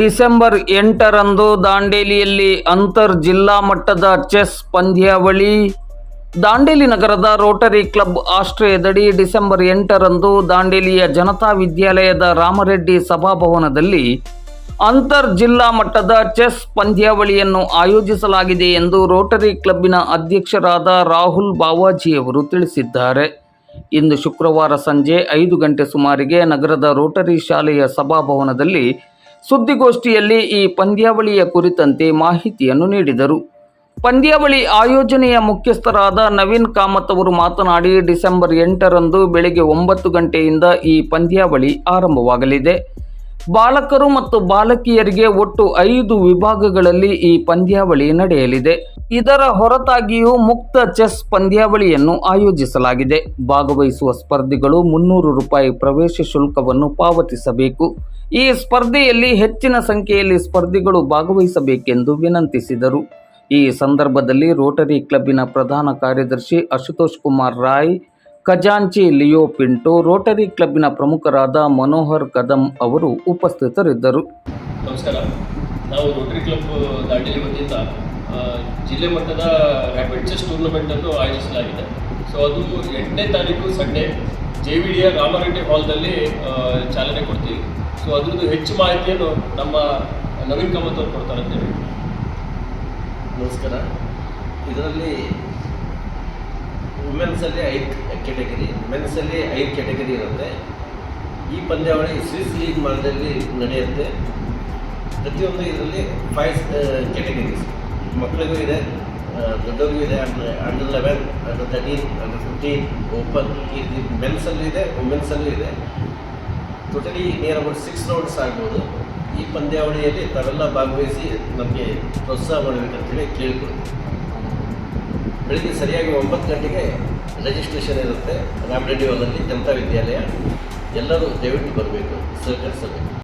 December ಎಂಟರಂದು ದಾಂಡೇಲಿಯಲ್ಲಿ ಅಂತರ್ ಜಿಲ್ಲಾ ಮಟ್ಟದ ಚೆಸ್ ಪಂದ್ಯಾವಳಿ. ದಾಂಡೇಲಿ ನಗರದ ರೋಟರಿ ಕ್ಲಬ್ ಆಶ್ರಯದಡಿ ಡಿಸೆಂಬರ್ ಎಂಟರಂದು ದಾಂಡೇಲಿಯ ಜನತಾ ವಿದ್ಯಾಲಯದ ರಾಮರೆಡ್ಡಿ ಸಭಾಭವನದಲ್ಲಿ ಅಂತರ್ ಜಿಲ್ಲಾ ಮಟ್ಟದ ಚೆಸ್ ಪಂದ್ಯಾವಳಿಯನ್ನು ಆಯೋಜಿಸಲಾಗಿದೆ ಎಂದು ರೋಟರಿ ಕ್ಲಬ್ಬಿನ ಅಧ್ಯಕ್ಷರಾದ ರಾಹುಲ್ ಬಾವಾಜಿಯವರು ತಿಳಿಸಿದ್ದಾರೆ. ಇಂದು ಶುಕ್ರವಾರ ಸಂಜೆ ಐದು ಗಂಟೆ ಸುಮಾರಿಗೆ ನಗರದ ರೋಟರಿ ಶಾಲೆಯ ಸಭಾಭವನದಲ್ಲಿ ಸುದ್ದಿಗೋಷ್ಠಿಯಲ್ಲಿ ಈ ಪಂದ್ಯಾವಳಿಯ ಕುರಿತಂತೆ ಮಾಹಿತಿಯನ್ನು ನೀಡಿದರು. ಪಂದ್ಯಾವಳಿ ಆಯೋಜನೆಯ ಮುಖ್ಯಸ್ಥರಾದ ನವೀನ್ ಕಾಮತ್ ಅವರು ಮಾತನಾಡಿ, ಡಿಸೆಂಬರ್ ಎಂಟರಂದು ಬೆಳಗ್ಗೆ ಒಂಬತ್ತು ಗಂಟೆಯಿಂದ ಈ ಪಂದ್ಯಾವಳಿ ಆರಂಭವಾಗಲಿದೆ. ಬಾಲಕರು ಮತ್ತು ಬಾಲಕಿಯರಿಗೆ ಒಟ್ಟು ಐದು ವಿಭಾಗಗಳಲ್ಲಿ ಈ ಪಂದ್ಯಾವಳಿ ನಡೆಯಲಿದೆ. ಇದರ ಹೊರತಾಗಿಯೂ ಮುಕ್ತ ಚೆಸ್ ಪಂದ್ಯಾವಳಿಯನ್ನು ಆಯೋಜಿಸಲಾಗಿದೆ. ಭಾಗವಹಿಸುವ ಸ್ಪರ್ಧಿಗಳು ಮುನ್ನೂರು ರೂಪಾಯಿ ಪ್ರವೇಶ ಶುಲ್ಕವನ್ನು ಪಾವತಿಸಬೇಕು. ಈ ಸ್ಪರ್ಧೆಯಲ್ಲಿ ಹೆಚ್ಚಿನ ಸಂಖ್ಯೆಯಲ್ಲಿ ಸ್ಪರ್ಧಿಗಳು ಭಾಗವಹಿಸಬೇಕೆಂದು ವಿನಂತಿಸಿದರು. ಈ ಸಂದರ್ಭದಲ್ಲಿ ರೋಟರಿ ಕ್ಲಬ್ಬಿನ ಪ್ರಧಾನ ಕಾರ್ಯದರ್ಶಿ ಅಶುತೋಷ್ ಕುಮಾರ್ ರಾಯ್ ಖಜಾಂಚಿ ಲಿಯೋ ಪಿಂಟೋ ರೋಟರಿ ಕ್ಲಬ್ನ ಪ್ರಮುಖರಾದ ಮನೋಹರ್ ಕದಂ ಅವರು ಉಪಸ್ಥಿತರಿದ್ದರು. ನಮಸ್ಕಾರ. ನಾವು ರೋಟರಿ ಕ್ಲಬ್ ದಾಂಡೇಲಿ ವತಿಯಿಂದ ಜಿಲ್ಲೆ ಮಟ್ಟದ ರ್ಯಾಪಿಡ್ ಚೆಸ್ ಟೂರ್ನಮೆಂಟನ್ನು ಆಯೋಜಿಸಲಾಗಿದೆ. ಸೊ ಅದು ಎಂಟನೇ ತಾರೀಕು ಸಂಡೇ ಜೆ ವಿ ಡಿಯ ರಾಮರೆಡ್ಡಿ ಹಾಲ್ದಲ್ಲಿ ಆ, ಚಾಲನೆ ಕೊಡ್ತೀವಿ. ಸೊ ಅದರದ್ದು ಹೆಚ್ಚು ಮಾಹಿತಿಯನ್ನು ನಮ್ಮ ನವೀನ್ ಕಾಮತ್ ಅವರು ಕೊಡ್ತಾರೆ ಅಂತೇಳಿ ನಮಸ್ಕಾರ. ಇದರಲ್ಲಿ ವುಮೆನ್ಸಲ್ಲಿ ಐದು ಕೆಟಗರಿ ಮೆನ್ಸಲ್ಲಿ ಐದು ಕೆಟಗರಿ ಇರುತ್ತೆ. ಈ ಪಂದ್ಯಾವಳಿ ಸ್ವಿಸ್ ಲೀಗ್ ಮಾರ್ಗದಲ್ಲಿ ನಡೆಯುತ್ತೆ. ಪ್ರತಿಯೊಂದು ಇದರಲ್ಲಿ ಫೈವ್ ಕೆಟಗರೀಸ್ ಮಕ್ಕಳಿಗೂ ಇದೆ ದೊಡ್ಡವರಿಗೂ ಇದೆ under under eleven under thirteen under fifteen open ಈ ಮೆನ್ಸಲ್ಲೂ ಇದೆ ವುಮೆನ್ಸಲ್ಲೂ ಇದೆ. Totally near about six rounds ಆಗ್ಬೋದು. ಈ ಪಂದ್ಯಾವಳಿಯಲ್ಲಿ ತಾವೆಲ್ಲ ಭಾಗವಹಿಸಿ ನಮಗೆ ಪ್ರೋತ್ಸಾಹ ಮಾಡಬೇಕಂತೇಳಿ ಕೇಳಿಕೊಡ್ತೀವಿ ಬೆಳಿಗ್ಗೆ ಸರಿಯಾಗಿ ಒಂಬತ್ತು ಗಂಟೆಗೆ ರಿಜಿಸ್ಟ್ರೇಷನ್ ಇರುತ್ತೆ. ರಾಮರೆಡ್ಡಿ ಹಾಲಲ್ಲಿ ಜನತಾ ವಿದ್ಯಾಲಯ ಎಲ್ಲರೂ ದಯವಿಟ್ಟು ಬರಬೇಕು ಸಹಕರಿಸಬೇಕು.